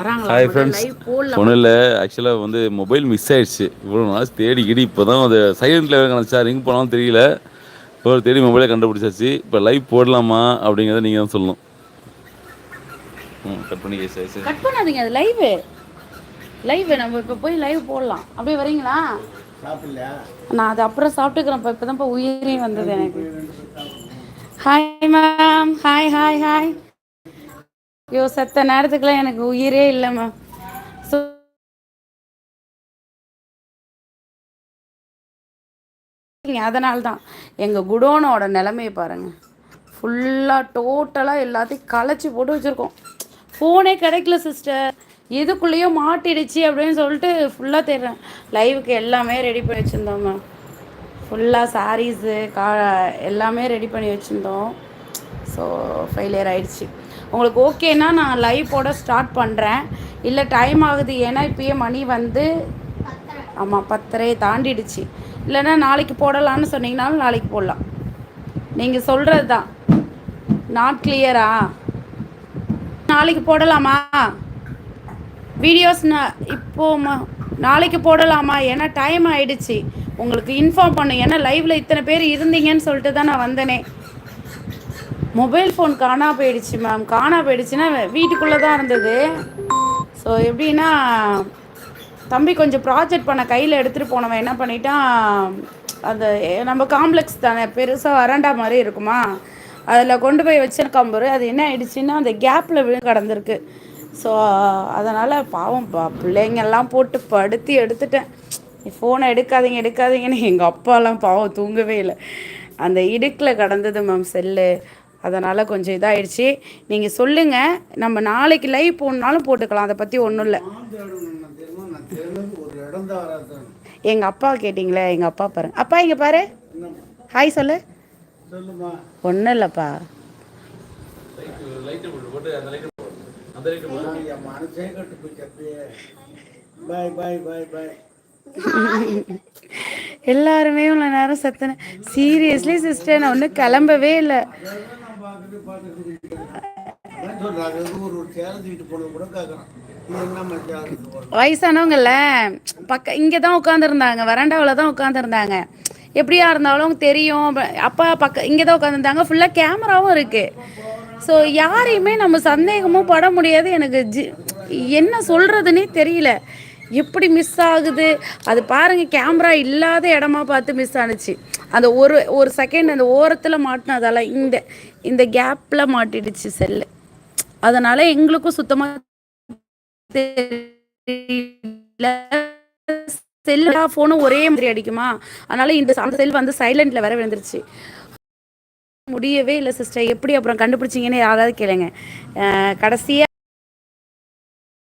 Hi friends live போடலாமா ஒன்றும் இல்லை. ஆக்சுவலாக வந்து மொபைல் மிஸ் ஆயிடுச்சு. இவ்வளோ நாள் தேடி கிடி இப்போ தான் அது சைலண்டில் கிடச்சா ரிங் பண்ணாலும் தெரியல. இப்போ தேடி மொபைலை கண்டுபிடிச்சாச்சு. இப்போ லைவ் போடலாமா அப்படிங்கிறத நீங்கள் தான் சொல்லணும். ம் கட் பண்ணி கேஸ் கட் பண்ணாதீங்க அது லைவ் லைவ் நம்ம இப்போ போய் லைவ் போடலாம். அப்படியே வரீங்களா நான் அது அப்புறம் சாப்பிட்டுக்கிறேன். இப்போ இப்போ உயிரே வந்தது எனக்கு. Hi ma'am hi hi hi ஐயோ செத்த நேரத்துக்குலாம் எனக்கு உயிரே இல்லை மேம் ஸோ அதனால தான் எங்கள் குடோனோட நிலமையை பாருங்கள் ஃபுல்லாக டோட்டலாக எல்லாத்தையும் களைச்சி போட்டு வச்சுருக்கோம். ஃபோனே கிடைக்கல சிஸ்டர். எதுக்குள்ளேயோ மாட்டிடுச்சு அப்படின்னு சொல்லிட்டு ஃபுல்லாக தேடுறேன். லைவுக்கு எல்லாமே ரெடி பண்ணி வச்சுருந்தோம் மேம் ஃபுல்லாக சாரீஸு கா எல்லாமே ரெடி பண்ணி வச்சுருந்தோம். ஸோ ஃபெயிலியர் ஆயிடுச்சு. உங்களுக்கு ஓகேனா நான் லைவ் போட ஸ்டார்ட் பண்ணுறேன் இல்லை டைம் ஆகுது ஏன்னா இப்போயே மணி வந்து ஆமாம் பத்தரை தாண்டிடுச்சு. இல்லைன்னா நாளைக்கு போடலான்னு சொன்னீங்கனாலும் நாளைக்கு போடலாம். நீங்கள் சொல்கிறது தான் நாட் கிளியரா நாளைக்கு போடலாமா? வீடியோஸ் நான் இப்போ நாளைக்கு போடலாமா? ஏன்னா டைம் ஆயிடுச்சு. உங்களுக்கு இன்ஃபார்ம் பண்ணு ஏன்னா லைவில் இத்தனை பேர் இருந்தீங்கன்னு சொல்லிட்டு தான் நான் வந்தேனே. மொபைல் ஃபோன் காணா போயிடுச்சு மேம் காணா போயிடுச்சுன்னா வீட்டுக்குள்ளே தான் இருந்தது. ஸோ எப்படின்னா தம்பி கொஞ்சம் ப்ராஜெக்ட் பண்ண கையில் எடுத்துகிட்டு போனவன் என்ன பண்ணிட்டான்? அந்த நம்ம காம்ப்ளெக்ஸ் தானே பெருசாக வராண்டா மாதிரி இருக்குமா? அதில் கொண்டு போய் வச்சிருக்கான் பாரு அது என்ன ஆயிடுச்சுன்னா அந்த கேப்பில் விழு கடந்திருக்கு. ஸோ அதனால் பாவம் பிள்ளைங்கெல்லாம் போட்டு படுத்தி எடுத்துட்டேன். ஃபோனை எடுக்காதீங்க எடுக்காதீங்கன்னு எங்கள் அப்பாலாம் பாவம் தூங்கவே இல்லை. அந்த இடுக்கில் கடந்தது மேம் செல்லு அதனால் கொஞ்சம் இதாகிடுச்சு நீங்கள் சொல்லுங்கள் நம்ம நாளைக்கு லைவ் போடணுனாலும் போட்டுக்கலாம் அதை பற்றி ஒன்றும் இல்லை. எங்கள் அப்பா கேட்டிங்களே எங்கள் அப்பா பாருங்க. அப்பா இங்கே பாரு. ஹாய் சொல்லு. ஒன்றும் இல்லைப்பா. எல்லாருமே உள்ள நேரம் சத்தன சீரியஸ்லி சிஸ்டர் நான் ஒன்றும் கிளம்பவே இல்லை. வயசானவங்கல்ல பக்க இங்கே தான் உட்காந்துருந்தாங்க வராண்டாவில் தான் உட்காந்துருந்தாங்க எப்படியா இருந்தாலும் தெரியும் அப்பா பக்க இங்கே தான் உட்காந்துருந்தாங்க ஃபுல்லாக கேமராவும் இருக்குது ஸோ யாரையுமே நம்ம சந்தேகமும் பட முடியாது. எனக்கு ஜி என்ன சொல்கிறதுனே தெரியல. எப்படி மிஸ் ஆகுது? அது பாருங்கள் கேமரா இல்லாத இடமா பார்த்து மிஸ் ஆணுச்சு அந்த ஒரு ஒரு செகண்ட் அந்த ஓரத்தில் மாட்டினதால இந்த இந்த கேப்பில் மாட்டிடுச்சு செல்லு அதனால் எங்களுக்கும் சுத்தமாக செல்லா ஃபோனும் ஒரே மாதிரி அடிக்குமா? அதனால இந்த அந்த செல் வந்து சைலண்டில் வேற விழுந்துருச்சு. முடியவே இல்லை சிஸ்டர் எப்படி அப்புறம் கண்டுபிடிச்சிங்கன்னு யாராவது கேளுங்க. கடைசியாக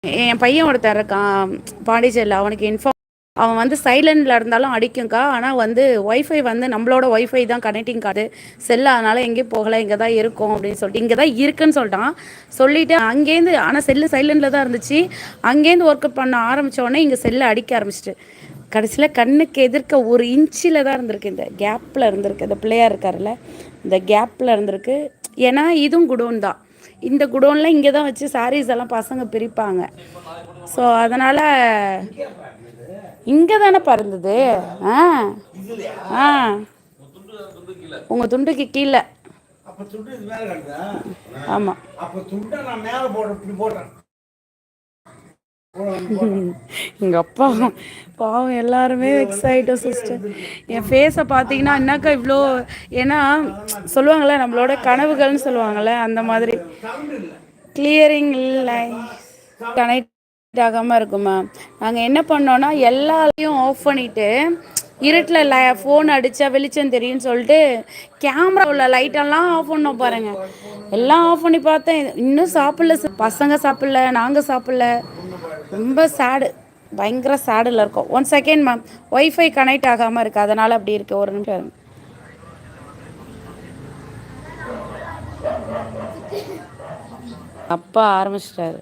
என் பையன் ஒருத்தர் இருக்கான் பாண்டிச்சேரியில். அவனுக்கு இன்ஃபார்ம் அவன் வந்து சைலண்டில் இருந்தாலும் அடிக்கும்க்கா. ஆனால் வந்து ஒய்ஃபை வந்து நம்மளோட ஒய்ஃபை தான் கனெக்டிங் கார்டு செல்ல அதனால் எங்கேயும் போகலை இங்கே தான் இருக்கும் அப்படின்னு சொல்லிட்டு. இங்கே தான் இருக்குன்னு சொல்லிட்டான். சொல்லிவிட்டு அங்கேருந்து ஆனால் செல்லு சைலண்டில் தான் இருந்துச்சு. அங்கேருந்து ஒர்க் அவுட் பண்ண ஆரம்பித்தோடனே இங்கே செல்லை அடிக்க ஆரம்பிச்சிட்டு. கடைசியில் கண்ணுக்கு எதிர்க்க ஒரு இன்ச்சில் தான் இருந்திருக்கு இந்த கேப்பில் இருந்திருக்கு. இந்த பிள்ளையார் இருக்கார்ல இந்த கேப்பில் இருந்திருக்கு. ஏன்னா இதுவும் குடோன் தான். இந்த குடோனில் இங்கே தான் வச்சு சாரீஸ் எல்லாம் பசங்க பிரிப்பாங்க. ஸோ அதனால் இங்கே தானே பறந்தது? ஆ. ஆ. உங்கள் துண்டுக்கு கீழே. ஆமாம் எங்க அப்பா பாவம் எல்லாருமே வெக்ஸ் ஆகிட்டோம் சிஸ்டர் என் ஃபேஸை பார்த்தீங்கன்னா என்னக்கா இவ்வளோ ஏன்னா சொல்லுவாங்கள்ல நம்மளோட கனவுகள்னு சொல்லுவாங்கள்ல அந்த மாதிரி. கிளியரிங் இல்லை கனெக்ட் ஆகாமல் இருக்குமா நாங்கள் என்ன பண்ணோன்னா எல்லாத்தையும் ஆஃப் பண்ணிவிட்டு இருட்டில் லை ஃபோன் அடித்தா வெளிச்சம் தெரியும்னு சொல்லிட்டு கேமரா உள்ள லைட்டெல்லாம் ஆஃப் பண்ணோம் பாருங்கள் எல்லாம் ஆஃப் பண்ணி பார்த்தேன். இன்னும் சாப்பிடல பசங்க சாப்பிடல நாங்கள் சாப்பிடல. ரொம்ப சேடு பயங்கர சேடில் இருக்கும். One second ma'am wifi connect ஆகாமல் இருக்குது அதனால் அப்படி இருக்குது ஒரு நிமிஷம். அப்பா ஆரம்பிச்சிட்டாரு.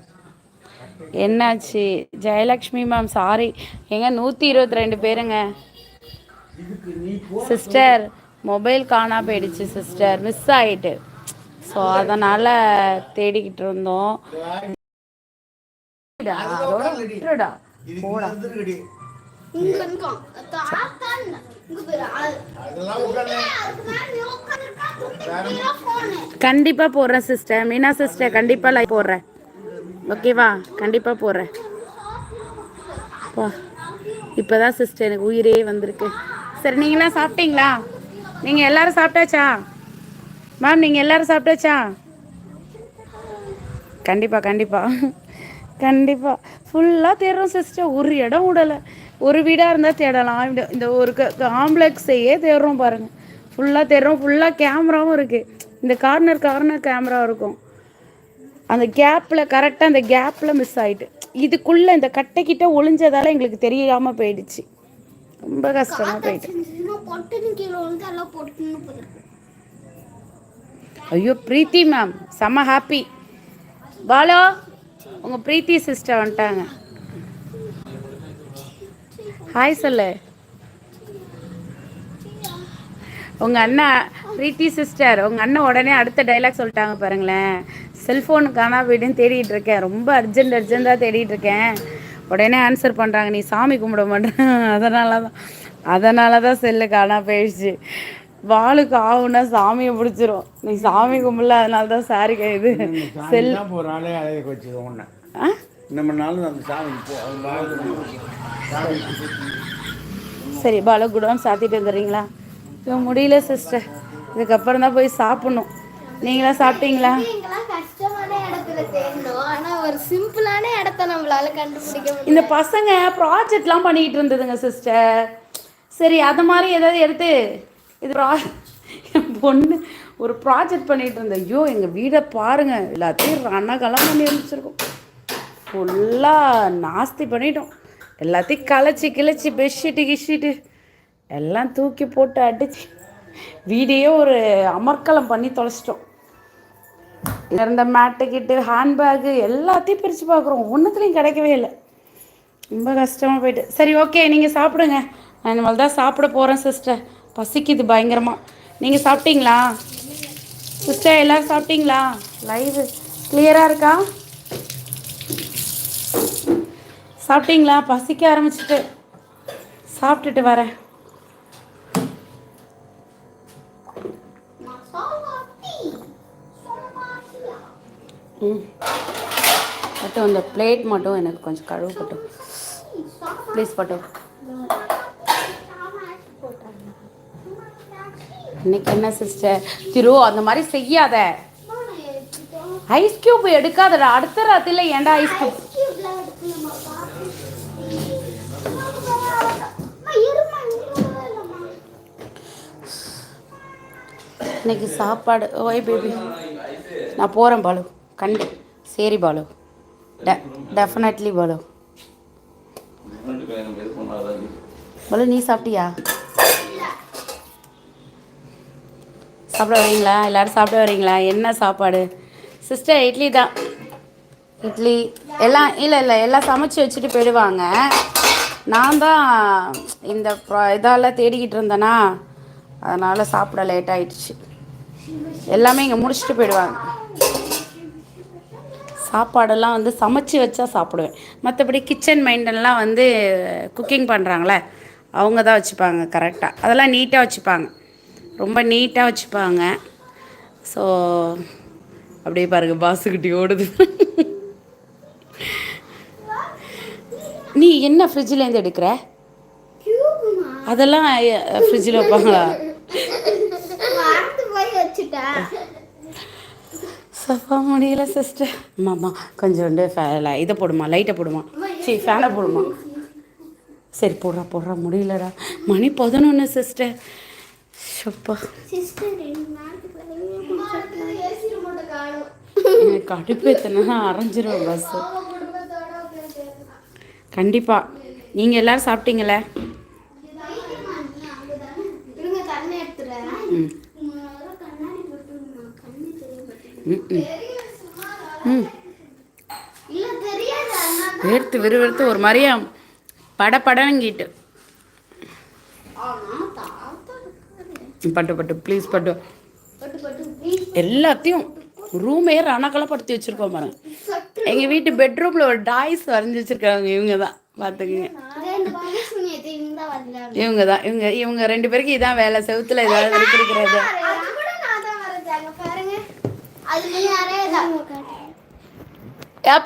என்னாச்சு? ஜெயலக்ஷ்மி மேம் சாரி எங்க நூற்றி இருபத்தி ரெண்டு பேருங்க. சிஸ்டர் மொபைல் காணா போயிடுச்சு சிஸ்டர் மிஸ் ஆகிட்டு ஸோ அதனால் தேடிக்கிட்டு இருந்தோம். அதோட விட்டுடா போடா. உட்காந்து கண்டிப்பாக போடுறேன் சிஸ்டர் மீனா சிஸ்டர் கண்டிப்பாக லைவ் போடுறேன். ஓகேவா கண்டிப்பாக போடுறேன். இப்போதான் சிஸ்டர் எனக்கு உயிரே வந்திருக்கு. சரி நீங்களாம் சாப்பிட்டீங்களா? நீங்கள் எல்லாரும் சாப்பிட்டாச்சா? மேம் நீங்கள் எல்லாரும் சாப்பிட்டாச்சா? கண்டிப்பாக கண்டிப்பாக கண்டிப்பாக ஃபுல்லாக தேடுறோம் சிஸ்டர் ஒரு இடம் விடலை. ஒரு வீடாக இருந்தால் தேடலாம். இந்த இந்த ஒரு காம்ப்ளெக்ஸையே தேடுறோம் பாருங்கள் ஃபுல்லாக தேடுறோம். ஃபுல்லாக கேமராவும் இருக்குது இந்த கார்னர் கார்னர் கேமரா இருக்கும். அந்த கேப்பில் கரெக்டாக அந்த கேப்பில் மிஸ் ஆயிட்டு. இதுக்குள்ளே இந்த கட்டைக்கிட்ட ஒளிஞ்சதால எங்களுக்கு தெரியாமல் போயிடுச்சு. ரொம்ப கஷ்டமாக போயிட்டு. ஐயோ பிரீத்தி மேம் செம்ம ஹாப்பி பாலோ. உங்கள் பிரீத்தி சிஸ்டர் வந்துட்டாங்க. ஹாய் சொல்லு. உங்கள் அண்ணா பிரீத்தி சிஸ்டர் உங்கள் அண்ணன் உடனே அடுத்த டைலாக் சொல்லிட்டாங்க பாருங்களேன். செல்ஃபோனு காணா வீடுன்னு தேடிட்டு இருக்கேன். ரொம்ப அர்ஜென்ட் அர்ஜென்ட்டாக தேடிட்டு இருக்கேன். உடனே ஆன்சர் பண்ணுறாங்க நீ சாமி கும்பிட மாட்டேன் அதனால தான் அதனால தான் செல்லு காணா போயிடுச்சு. வாளுக்கு ஆகுனா சாமியை பிடிச்சிரும். நீ சாமி கும்பிடல அதனால தான் சாரி இது செல் ஆளே அழக வச்சது ஒன்று ஆ? நம்ம நாளும் அந்த சாமி அது சரி பாலு குடோன் சாத்திட்டு வந்துடுறீங்களா? முடியல சிஸ்டர் இதுக்கப்புறம் தான் போய் சாப்பிட்ணும். நீங்களாம் சாப்பிட்டீங்களா? எங்கெல்லாம் கஷ்டமான இடத்துல தேடணும். ஆனா ஒரு சிம்பிளான இடத்த நம்மளால கண்டுபிடிக்க முடியும் இந்த பசங்க ப்ராஜெக்ட்லாம் பண்ணிக்கிட்டு இருந்ததுங்க சிஸ்டர் சரி அது மாதிரி ஏதாவது எடுத்து இது ப்ரா என் பொண்ணு ஒரு ப்ராஜெக்ட் பண்ணிகிட்டு இருந்தேன் ஐயோ எங்கள் வீடை பாருங்கள் எல்லாத்தையும் ரணகலம் பண்ணி இருந்துச்சிருக்கோம் ஃபுல்லாக நாஸ்தி பண்ணிட்டோம். எல்லாத்தையும் களைச்சி கிளைச்சி பெட்ஷீட்டு கிஷீட்டு எல்லாம் தூக்கி போட்டு அடிச்சு வீடையே ஒரு அமர்க்கலம் பண்ணி தொலைச்சிட்டோம். இருந்த மேட்டுக்கிட்டு ஹேண்ட்பேக்கு எல்லாத்தையும் பிரித்து பார்க்குறோம். ஒன்றுத்துலையும் கிடைக்கவே இல்லை. ரொம்ப கஷ்டமாக போயிட்டு. சரி ஓகே நீங்கள் சாப்பிடுங்க. நான் இனிமேல் தான் சாப்பிட போகிறேன் சிஸ்டர் பசிக்குது பயங்கரமாக நீங்கள் சாப்பிட்டீங்களா? சிஸ்டர் எல்லோரும் சாப்பிட்டீங்களா? லைவ் கிளியராக இருக்கா? சாப்பிட்டீங்களா? பசிக்க ஆரம்பிச்சிட்டு. சாப்பிட்டுட்டு வரேன். ம். மட்டும் அந்த பிளேட் மட்டும் எனக்கு கொஞ்சம் கழுவு பட்டும் ப்ளீஸ் பட்டும் இன்னைக்கு என்ன சிஸ்டர் திரு அந்த மாதிரி செய்யாத. ஐஸ் கியூப் எடுக்காதடா. அடுத்த ராத்திரில ஏன்டா ஐஸ் கியூப் இன்னைக்கு சாப்பாடு. ஓய் பேபி நான் போகிறேன் பாலு. கண்டி. சரி பாலு. டெ டெஃபினெட்லி பாலு. பாலு நீ சாப்பிட்டியா? சாப்பிட வரீங்களா? எல்லாரும் சாப்பிட வரீங்களா? என்ன சாப்பாடு? சிஸ்டர் இட்லி தான். இட்லி. எல்லாம் இல்லை இல்லை எல்லாம் சமைச்சு வச்சுட்டு போயிடுவாங்க. நான் தான் இந்த ப்ரா- இதால தேடிக்கிட்டு இருந்தேனா அதனால் சாப்பிட லேட் ஆயிடுச்சு. எல்லாமே இங்கே முடிச்சுட்டு போயிடுவாங்க. சாப்பாடெல்லாம் வந்து சமைச்சு வச்சா சாப்பிடுவேன். மற்றபடி கிச்சன் மைண்டெல்லாம் வந்து குக்கிங் பண்ணுறாங்களே அவங்க தான் வச்சுப்பாங்க கரெக்டாக அதெல்லாம் நீட்டாக வச்சுப்பாங்க. ரொம்ப நீட்டாக வச்சுப்பாங்க. ஸோ அப்படியே பாருங்க பாசுக்குட்டி ஓடுது. நீ என்ன ஃப்ரிட்ஜிலேருந்து எடுக்கிற? அதெல்லாம் ஃப்ரிட்ஜில் வைப்பாங்களா? சஃபா முடியல சிஸ்டர் மாமா கொஞ்சோண்டு ஃபே- இதை போடுமா லைட்டை போடுமா? சரி ஃபேனை போடுமா? சரி போடுறா போடுறா முடியலடா. மணி பதினொன்று சிஸ்டர் எனக்கு அடுப்பு எத்தனை அரைஞ்சிரும் உட்காந்து கண்டிப்பாக நீங்கள் எல்லோரும் சாப்பிட்டீங்களே? வேர்த்து விறுவிறுத்து ஒரு மாதிரியா இருக்காரு. பட்டு பட்டு ப்ளீஸ் பட்டு. எல்லாத்தையும் ரூமே ரணக்கலப்படுத்தி வச்சுருக்கோம் பாருங்க. எங்கள் வீட்டு பெட்ரூமில் ஒரு டாய்ஸ் வரைஞ்சி வச்சுருக்காங்க இவங்க தான். பார்த்துக்குங்க இவங்க தான். இவங்க இவங்க ரெண்டு பேருக்கு இதான் வேலை. செவுத்துல ஏதாவது இருக்கிறது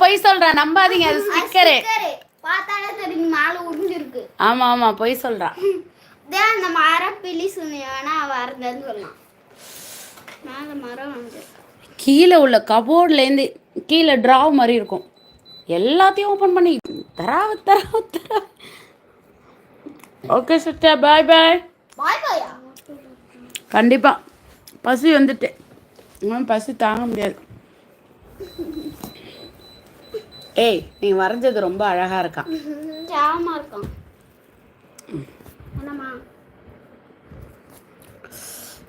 பொய் சொல்றா. நம்பாதீங்க. அது ஸ்டிக்கரு ஸ்டிக்கரு. பார்த்தாலே தெரியும். மேல உறிஞ்சிருக்கு. ஆமா ஆமா. பொய் சொல்றா. இதே அந்த மரம் பிலி சுனியானா வரதுன்னு சொல்லலாம் மேல மரம் வந்து கீழே உள்ள கபோர்ட்லேருந்து கீழே ட்ராவ் மாதிரி இருக்கும். எல்லாத்தையும் ஓப்பன் பண்ணி. தராவ தராவ தரா ஓகே சிஸ்டர் பாய் பாய் பாய் பாயா கண்டிப்பாக பசி வந்துட்டு. இன்னும் பசி தாங்க முடியாது. ஏய் நீ வரைஞ்சது ரொம்ப அழகா இருக்கான். ஜாமா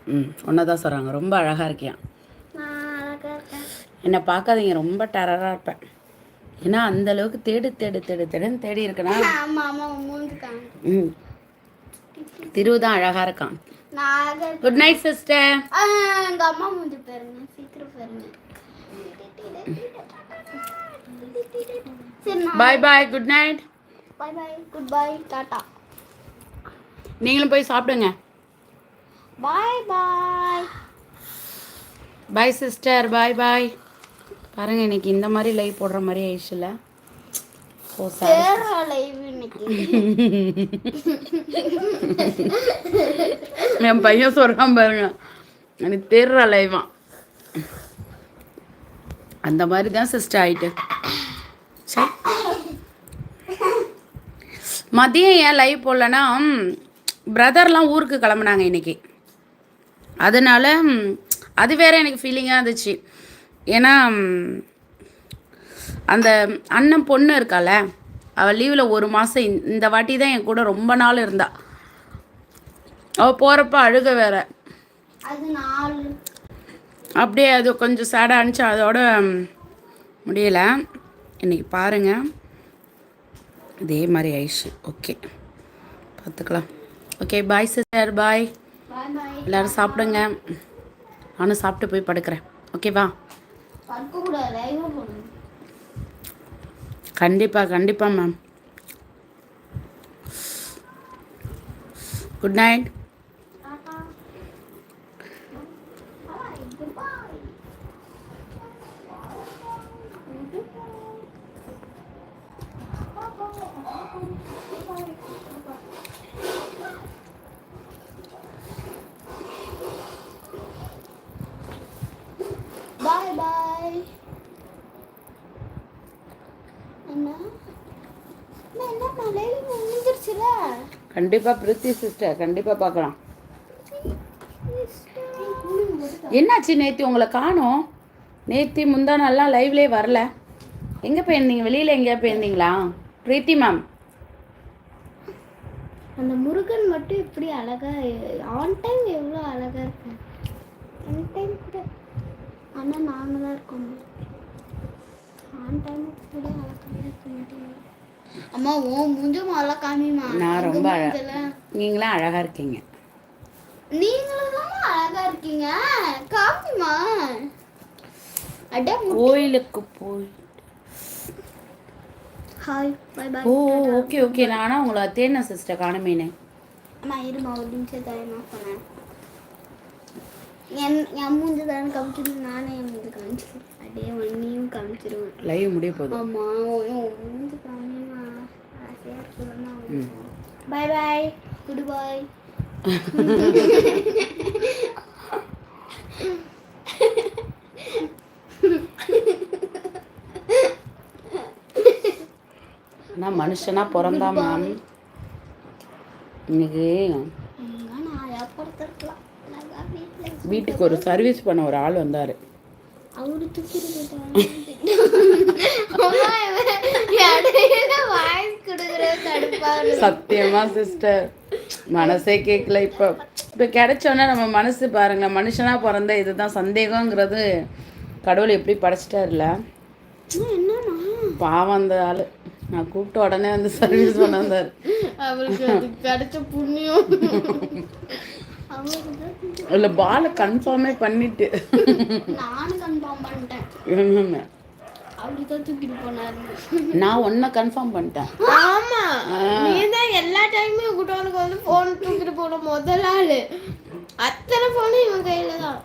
ம் ஒன்னதான் சொல்கிறாங்க ரொம்ப அழகா இருக்கியா? என்னை பார்க்காதீங்க ரொம்ப டெரராக இருப்பேன். ஏன்னா அந்த அளவுக்கு தேடு தேடு தேடு தேடுன்னு தேடி இருக்கனா ம். திரு தான் அழகா இருக்கான். குட் நைட் சிஸ்டர் அம்மா மூஞ்சி பாருங்க சீக்கிரம் பாருங்க. Bye bye good night bye bye good bye tata நீங்களும் போய் சாப்பிடுங்க. பாய் பாய் பாய் சிஸ்டர் பாய் பாய் பாருங்க இன்னைக்கு இந்த மாதிரி லைவ் போடுற மாதிரி ஆயிடுச்சுல. ஓ என் பையன் சொல்கிறான் பாருங்க. எனக்கு தேர்ற லைவான் அந்த மாதிரி தான் சிஸ்டர் ஆயிட்டு. சரி. மதியம் ஏன் லைவ் போடலன்னா பிரதர்லாம் ஊருக்கு கிளம்புனாங்க இன்னைக்கு. அதனால அது வேற எனக்கு ஃபீலிங்காக இருந்துச்சு. ஏன்னா அந்த அண்ணன் பொண்ணு இருக்கால அவள் லீவில் ஒரு மாதம் இந்த வாட்டி தான் என் கூட ரொம்ப நாள் இருந்தா. அவள் போகிறப்ப அழுக வேற. அப்படியே அது கொஞ்சம் சேடாக இருந்துச்சு. அதோட முடியல. இன்னைக்கு பாருங்க. இதே மாதிரி ஆயிடுச்சு. ஓகே பார்த்துக்கலாம். ஓகே பாய் சிஸ்டர் பாய் எல்லாரும் சாப்பிடுங்க. நானும் சாப்பிட்டு போய் படுக்கிறேன். ஓகேவா கண்டிப்பாக கண்டிப்பாக ma'am good night tata bye good bye bye bye என்ன அம்மா, என்ன மலையில முடிஞ்சிருச்சுல கண்டிப்பாக பிரித்தி சிஸ்டர் கண்டிப்பாக பார்க்கலாம். என்னாச்சு நேத்தி? உங்களை காணும். நேத்தி முந்தா நாள்லாம் லைவ்லே வரல. எங்கே போயிருந்தீங்க வெளியில் எங்கேயா போயிருந்தீங்களா? பிரீத்தி மேம் அந்த முருகன் மட்டும் இப்படி அழகா ஆன் டைம் எவ்வளோ அழகா இருக்கு ஆன் டைம் கூட ஆனால் நார்மலா இருக்கும். ஆன் டைம் கூட அழகாக இருக்க மாட்டேங்குது. அம்மா ஓ மூஞ்ச முதல்ல காமிமா நான் ரொம்ப அழ மூஞ்செல்லாம். நீங்களாம் அழகாக இருக்கீங்க. நீங்களும் தான் அழகா இருக்கீங்க. காமிமா அட கோயிலுக்கு போய் hi bye bye oh okay okay நானா உங்களை தேடின சிஸ்டர் காணுமேனே. அம்மா இருமா ஒரு நிமிஷம் தரமா போனேன். என் என் மூஞ்சி தானே காமிச்சிருந்தேன் நானே என் மூஞ்சி காமிச்சிருக்கேன் அப்படியே ஒன்னையும் காமிச்சிருவேன். லைவ் முடிய போகுது. ஆமா உன் மூஞ்சி காமிமா இருக்குதுன்னா பாய் பாய் குட் பாய் ஆனால் மனுஷனா பிறந்தா மேம் இன்னைக்கு எங்க நான் ஏற்படுத்திருக்கலாம் அழகா வீட்டில் வீட்டுக்கு ஒரு சர்வீஸ் பண்ண ஒரு ஆள் வந்தார். சத்தியமா சிஸ்டர் மனசே கேட்கல இப்போ. இப்போ கிடைச்சோன்னே நம்ம மனசு பாருங்களேன். மனுஷனா பிறந்த இதுதான் சந்தேகங்கிறது. கடவுள் எப்படி படைச்சிட்டாருல பாவம் அந்த ஆள். நான் கூப்பிட்ட உடனே வந்து சர்வீஸ் பண்ண வந்தார். கிடைச்ச புண்ணியம். இல்லை பாலை கன்ஃபார்மே பண்ணிட்டு. நானும் கன்ஃபார்ம் பண்ணிட்டேன். நான் ஒன்றை கன்ஃபார்ம் பண்ணிட்டேன். ஆமா. நீ தான் எல்லா டைமும் குட்டவனுக்கு வந்து போன் தூக்கிட்டு போன முதல் ஆளு. அத்தனை போனும் இவன் கையில தான்.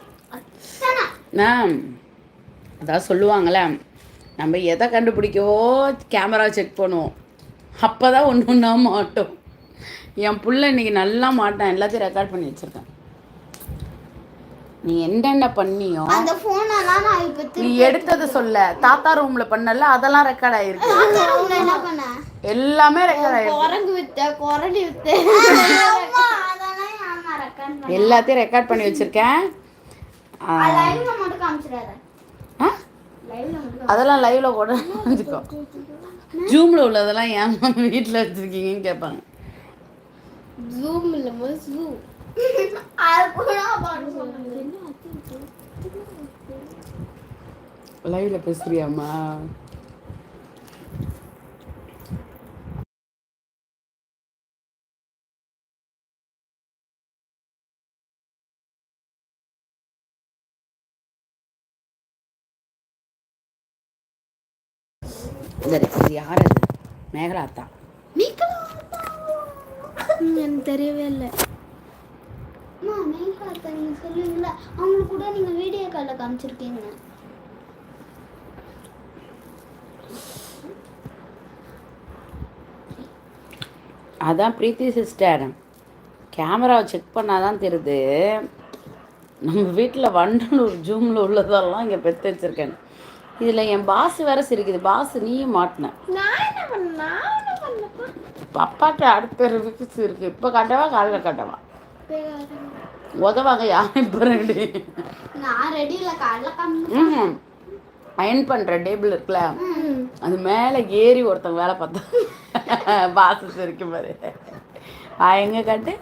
அதான் சொல்லுவாங்களே நம்ம எதை கண்டுபிடிக்கவோ கேமரா செக் பண்ணுவோம். அப்போ தான் ஒன்று ஒன்றா மாட்டோம். என் புள்ள இன்னைக்கு நல்லா மாட்டான். எல்லாத்தையும் ரெக்கார்ட் பண்ணி வச்சுருக்கேன். நீ என்னென்ன பண்ணியோ அந்த போனெல்லாம் நான் இப்ப நீ எடுத்தது சொல்ல. தாத்தா ரூம்ல பண்ணல அதெல்லாம் ரெக்கார்ட் ஆயிருக்கு. திரும்ப என்ன பண்ண? எல்லாமே ரெக்கார்ட் ஆயிருக்கு. குரங்கு வித்த குரடி வித்த. எல்லாத்தையும் ரெக்கார்ட் பண்ணி வச்சிருக்கேன். அதெல்லாம் லைவ்ல கூட ஜூம்ல உள்ளதெல்லாம் ஏன் வீட்டில் வச்சிருக்கீங்கன்னு கேட்பாங்க. ஜூம் இல்ல ஜூம் அது கூட பாட்டு சொல்றது லைவ்ல இது யார் அது? மேகலாத்தா. எனக்கு தெரியவே இல்லை. அம்மா மேகாத்தா நீங்க சொல்லுவீங்களா அவங்களுக்கு கூட நீங்க வீடியோ காலில் காமிச்சிருக்கீங்க. அதான் பிரீத்தி சிஸ்டர் கேமராவை செக் பண்ணாதான் தெரியுது. நம்ம வீட்டில் வண்டலூர் ஜூமில் உள்ளதெல்லாம் இங்கே பெற்று வச்சிருக்கேன். இதில் என் பாஸ் வேற சிரிக்குது. பாஸ் நீயும் மாட்டின. அப்பாட்ட அடுத்த ரிவிக்ஸ் இருக்கு. இப்போ கட்டவா காலையில் கட்டவா உதவாங்க யாரும் இப்போ ரெடி நான் ரெடி இல்லை காலைல அயன் பண்ணுற டேபிள் இருக்குல்ல அது மேலே ஏறி ஒருத்தங்க வேலை பார்த்தா பாஸ் சிரிக்கும் பாரு. எங்கே காட்டு?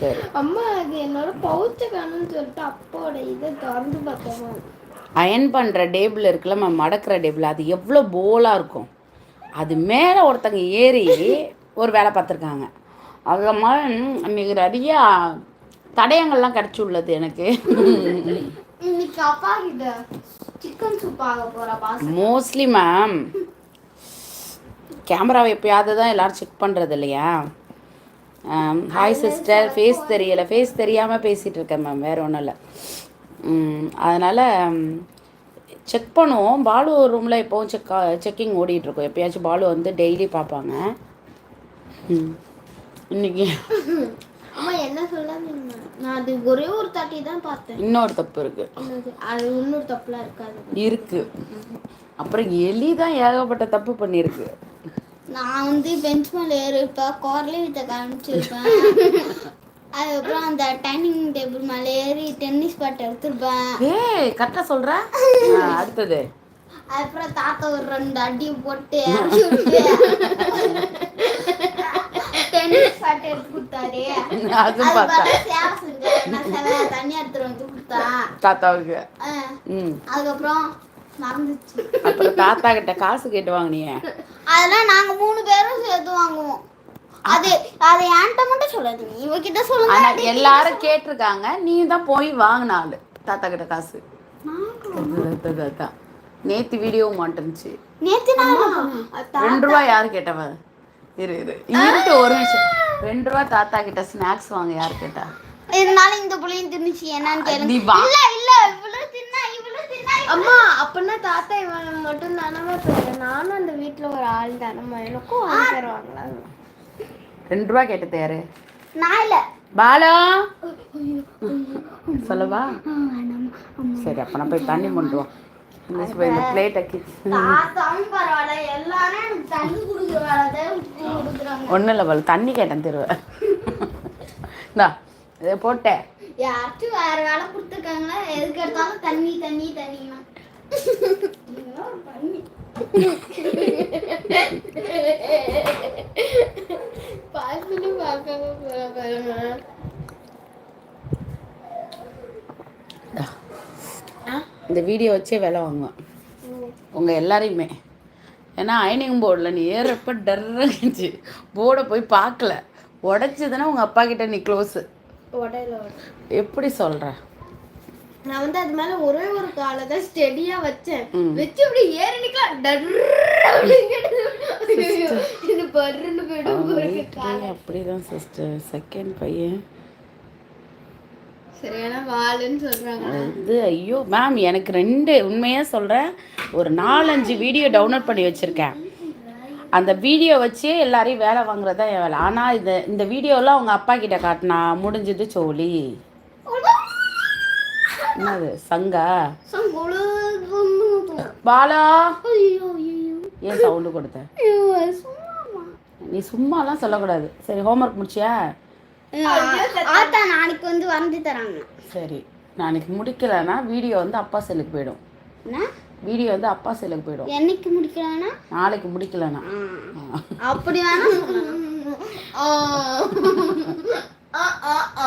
சரி. அம்மா அது என்னோட பவுச்ச காணும்னு சொல்லிட்டு அப்போட இதை திறந்து பார்த்தோமா. அயன் பண்ணுற டேபிள் இருக்குல்ல மடக்கிற டேபிள் அது எவ்வளோ போலாக இருக்கும். அது மேலே ஒருத்தங்க ஏறி ஒரு வேலை பார்த்துருக்காங்க. அது மாதிரி இன்னைக்கு நிறையா தடயங்கள்லாம் கிடச்சி உள்ளது எனக்கு மோஸ்ட்லி மேம் கேமராவை எப்பயாவது தான் எல்லோரும் செக் பண்ணுறது இல்லையா? ஹாய் சிஸ்டர் ஃபேஸ் தெரியலை ஃபேஸ் தெரியாமல் பேசிகிட்டு இருக்கேன் மேம் வேறு ஒன்றும் இல்லை. அதனால் செக் பண்ணுவோம். பாலு ரூமில் எப்போவும் செக் செக்கிங் ஓடிட்டுருக்கோம். எப்பயாச்சும் பாலு வந்து டெய்லி பார்ப்பாங்க. இன்னைக்கு அம்மா என்ன சொல்லாதீங்க. நான் அது ஒரே ஒரு தாட்டி தான் பார்த்தேன். இன்னொரு தப்பு என்னது? அது இன்னொரு தப்புலாம் இருக்காது. இருக்கு. அப்புறம் எலி தான் ஏகப்பட்ட தப்பு பண்ணியிருக்கு. நான் வந்து பெஞ்ச் மேல ஏறிப்பேன் குரலி வித்த காமிச்சிருப்பேன். அதுக்கப்புறம் அந்த டைனிங் டேபிள் மேல ஏறி டென்னிஸ் பேட் எடுத்திருப்பேன். ஏய் கரெக்டாக சொல்கிற அடுத்தது. அதுக்கப்புறம் தாத்தா ஒரு ரெண்டு அடி போட்டு டென்னிஸ் பேட் எடுத்து கொடுத்தாரு. அது பார்த்தா. தண்ணி எடுத்துட்டு வந்து கொடுத்தான். தாத்தாவுக்கு. அதுக்கப்புறம் மறந்துச்சு. அப்புறம் தாத்தா கிட்ட காசு கேட்டு வாங்கினியே? அதெல்லாம் நாங்க மூணு பேரும் சேர்த்து வாங்குவோம். அது அது என்கிட்ட மட்டும் சொல்லாதீங்க இவகிட்ட சொல்லுங்க ஆனா எல்லாரும் கேட்டிருக்காங்க நீ தான் போய் வாங்கின ஆளு. தாத்தா கிட்ட காசு. தாத்தா நேத்து வீடியோ மாட்டேன்ச்சு நேத்து நான் ரெண்டு ரூபா யாரு கேட்டவ இரு இரு. இருட்டு ஒரு நிமிஷம். ரெண்டு ரூபா தாத்தா கிட்ட ஸ்நாக்ஸ் வாங்க யாரு கேட்டா? இருந்தாலும் இந்த புள்ளையும் தின்னுச்சு என்னன்னு கேளுங்க. இல்ல இல்ல இவ்வளவு தின்னா இவ்வளவு தின்னா அம்மா அப்பனா தாத்தா இவன் மட்டும் தானமா சொல்றேன் நானும் அந்த வீட்ல ஒரு ஆள் தானமா எனக்கும் வாங்கி தருவாங்களா? ரெண்டு ரூபா கேட்டது யாரு பாலா? சொல்லவா? சரி அப்ப நான் போய் தண்ணி வா இந்த பிளேட்டை ஒன்றும் இல்லை பால் தண்ணி கேட்டேன் திருவேன் இந்தா இதை போட்டேன் யாராச்சும் வேற வேலை கொடுத்துருக்காங்களா? எதுக்கு எடுத்தாலும் தண்ணி தண்ணி தண்ணினா தண்ணி. பார்த்துட்டு பார்க்காம போற பாருங்க இந்த வீடியோ வச்சே வேலை வாங்குவேன். உங்கள் எல்லாரையுமே. ஏன்னா அயனிங் போர்டில் நீ ஏறப்ப டர்றச்சு போர்டை போய் பார்க்கல. உடச்சதுன்னா உங்கள் அப்பா கிட்ட நீ க்ளோஸு எப்படி சொல்கிற நான் வந்து அது மேல ஒரே ஒரு காலை தான் ஸ்டெடியா வச்சேன். வச்சு அப்படி ஏறி நிக்கலாம். டர்ரு அப்படிங்கிறது. ஐயோ, இது பர்ருன்னு போயிடும். அப்படிதான் சிஸ்டர் செகண்ட் பையன். சரியான வாளுன்னு சொல்றாங்க இது ஐயோ மேம் எனக்கு ரெண்டு உண்மையாக சொல்கிறேன் ஒரு நாலஞ்சு வீடியோ டவுன்லோட் பண்ணி வச்சுருக்கேன். அந்த வீடியோ வச்சே எல்லாரையும் வேலை வாங்குறது என் வேலை. ஆனால் இந்த இந்த வீடியோலாம் அவங்க அப்பா கிட்ட காட்டினா முடிஞ்சது சோழி. என்னது? சங்கா. பாலா? ஏன் சவுண்டு கொடுத்த? நீ சும்மாலாம் சொல்லக்கூடாது. சரி ஹோம்ஒர்க் முடிச்சியா? நாளைக்கு வந்து வரைஞ்சி தராங்க. சரி நாளைக்கு முடிக்கலைன்னா வீடியோ வந்து அப்பா செல்லுக்கு போயிடும். வீடியோ வந்து அப்பா செல்லுக்கு போயிடும். என்னைக்கு முடிக்கலாம்னா நாளைக்கு முடிக்கலைன்னா. அப்படி வேணா ஆ. ஆ, ஆ,